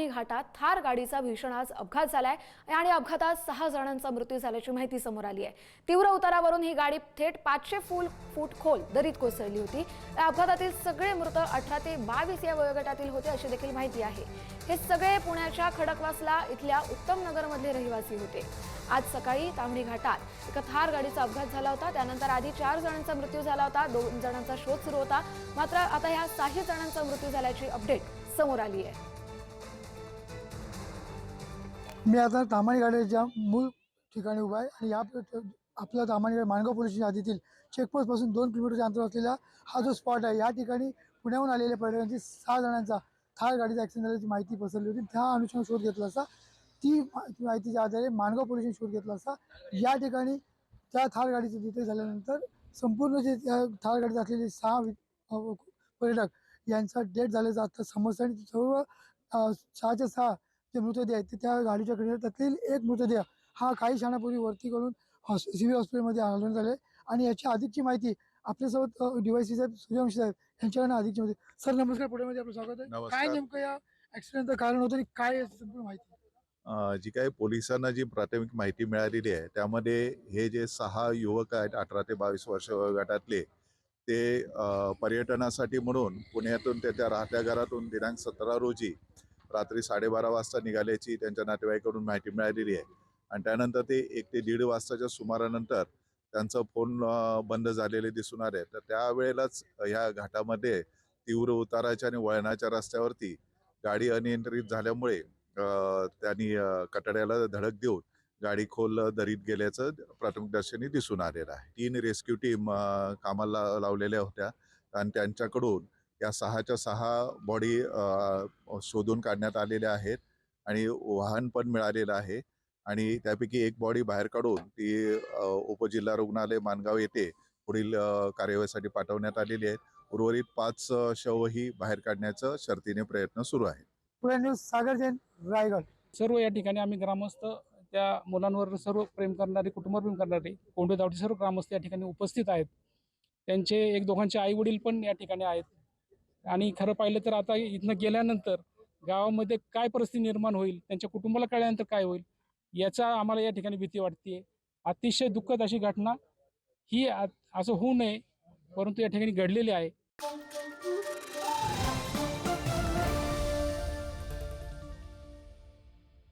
ताम्हिणी घाटात थार गाडीचा भीषण आज अपघात झालाय आणि अपघातात सहा जणांचा मृत्यू झाल्याची माहिती समोर आली आहे. तीव्र उतारावरून ही गाडी थेट पाचशे फुल फूट खोल दरीत कोसळली होती. या अपघातातील सगळे मृत अठरा ते बावीस या वयोगटातील होते अशी देखील माहिती आहे. हे सगळे पुण्याच्या खडकवासला इथल्या उत्तम नगरमधले रहिवासी होते. आज सकाळी तांबडी घाटात एका थार गाडीचा अपघात झाला होता. त्यानंतर आधी चार जणांचा मृत्यू झाला होता. दोन जणांचा शोध सुरू होता. मात्र आता ह्या काही जणांचा मृत्यू झाल्याची अपडेट समोर आली आहे. मी आता तामाणीगाड्याच्या मूळ ठिकाणी उभा आहे आणि या आपला तामाणी गाडी माणगाव पोलीस स्टेशन हद्दीतील चेकपोस्टपासून दोन किलोमीटरच्या अंतर असलेला हा जो स्पॉट आहे या ठिकाणी पुण्याहून आलेल्या पर्यटकांची सहा जणांचा थार गाडीचा ॲक्सिडेंट झाल्याची माहिती पसरली होती. त्या अनुषंगाने शोध घेतला असता ती मा- माहितीच्या आधारे माणगाव पोलिसांनी शोध घेतला असता या ठिकाणी त्या थार गाडीचं डिटेल झाल्यानंतर संपूर्ण जे त्या थार गाडीत असलेले सहा पर्यटक यांचा डेट झाल्याचा आता समजतं आणि सर्व सहाच्या सहा जे मृतदेह आहेत ते त्या गाडीच्या कडे त्यातील एक मृतदेह हा काही क्षणापूर्वी वरती करून हॉस सिव्हिल हॉस्पिटलमध्ये हलवण्यात आले. आणि याची अधिकची माहिती आपल्यासोबत डीवायसी साहेब सूर्यवंशी साहेब यांच्याकडनं अधिकची माहिती. सर नमस्कार. पुण्यामध्ये आपलं स्वागत आहे. काय नेमकं या ऍक्सिडेंटचं कारण होतं आणि काय संपूर्ण माहिती? जी काही पोलिसांना जी प्राथमिक माहिती मिळालेली आहे त्यामध्ये हे जे सहा युवक आहेत अठरा ते बावीस वर्ष वयोगटातले ते पर्यटनासाठी म्हणून पुण्यातून त्याच्या राहत्या घरातून दिनांक सतरा रोजी रात्री साडेबारा वाजता निघाल्याची त्यांच्या नातेवाईकडून माहिती मिळालेली आहे. आणि त्यानंतर ते एक ते दीड वाजताच्या सुमारानंतर त्यांचा फोन बंद झालेले दिसून आले. तर त्यावेळेलाच ह्या घाटामध्ये तीव्र उताराच्या आणि वळणाच्या रस्त्यावरती गाडी अनियंत्रित झाल्यामुळे त्यांनी कटड्याला धडक देऊन गाडी खोल दरीत गेल्याचं प्राथमिक दर्शनी दिसून आलेलं आहे. तीन रेस्क्यू टीम कामाला लावलेल्या होत्या. आणि त्यांच्याकडून या सहाच्या सहा बॉडी शोधून काढण्यात आलेल्या आहेत आणि वाहन पण मिळालेलं आहे आणि त्यापैकी एक बॉडी बाहेर काढून ती उपजिल्हा रुग्णालय मानगाव येथे पुढील कार्यवाहीसाठी पाठवण्यात आलेली आहेत उर्वरित पाच शवही बाहेर काढण्याचं शर्तीने प्रयत्न सुरू आहेत. पुणे न्यूज सागर जैन रायगड. सर्व या ठिकाणी आम्ही ग्रामस्थ त्या मुलांवर सर्व प्रेम करणारे कुटुंबावर प्रेम करणारे कोंडे दावटी सर्व ग्रामस्थ या ठिकाणी उपस्थित आहेत. त्यांचे एक दोघांचे आई वडील पण या ठिकाणी आहेत. आणि खरं पाहिलं तर आता इथनं गेल्यानंतर गावामध्ये काय परिस्थिती निर्माण होईल त्यांच्या कुटुंबाला कळल्यानंतर काय होईल याचा आम्हाला या ठिकाणी भीती वाटते अतिशय दुःखद अशी घटना ही आ- असं होऊ नये परंतु या ठिकाणी घडलेली आहे.